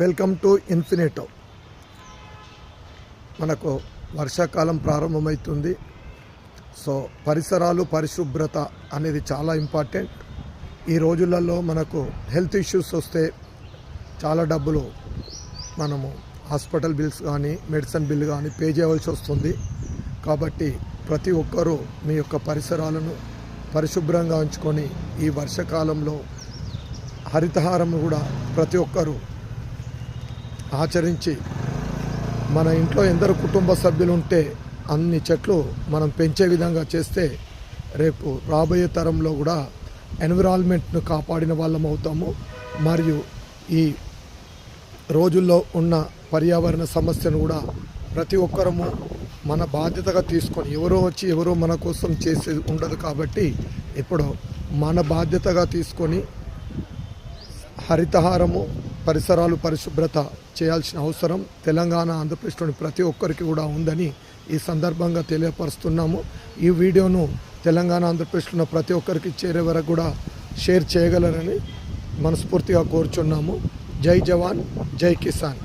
Welcome to ఇన్ఫినిటో. మనకు వర్షాకాలం ప్రారంభమవుతుంది. సో పరిసరాలు పరిశుభ్రత అనేది చాలా ఇంపార్టెంట్. ఈ రోజులలో మనకు హెల్త్ ఇష్యూస్ వస్తే చాలా డబ్బులు మనము హాస్పిటల్ బిల్స్ కానీ మెడిసిన్ బిల్ కానీ పే చేయవలసి వస్తుంది. కాబట్టి ప్రతి ఒక్కరూ మీ యొక్క పరిసరాలను పరిశుభ్రంగా ఉంచుకొని ఈ వర్షాకాలంలో హరితహారం కూడా ప్రతి ఒక్కరూ ఆచరించి మన ఇంట్లో ఎందరు కుటుంబ సభ్యులు ఉంటే అన్ని చెట్లు మనం పెంచే విధంగా చేస్తే రేపు రాబోయే తరంలో కూడా ఎన్విరాన్మెంట్ను కాపాడిన వాళ్ళం అవుతాము. మరియు ఈ రోజుల్లో ఉన్న పర్యావరణ సమస్యను కూడా ప్రతి ఒక్కరము మన బాధ్యతగా తీసుకొని ఎవరో వచ్చి ఎవరో మన కోసం చేసేది ఉండదు కాబట్టి ఇప్పుడు మన బాధ్యతగా తీసుకొని హరితహారము పరిసరాలు పరిశుభ్రత చేయాల్సిన అవసరం తెలంగాణ ఆంధ్రప్రదేశ్లోని ప్రతి ఒక్కరికి కూడా ఉందని ఈ సందర్భంగా తెలియపరుస్తున్నాము. ఈ వీడియోను తెలంగాణ ఆంధ్రప్రదేశ్లో ఉన్న ప్రతి ఒక్కరికి చేరే వరకు కూడా షేర్ చేయగలరని మనస్ఫూర్తిగా కోరుచున్నాము. జై జవాన్ జై కిసాన్.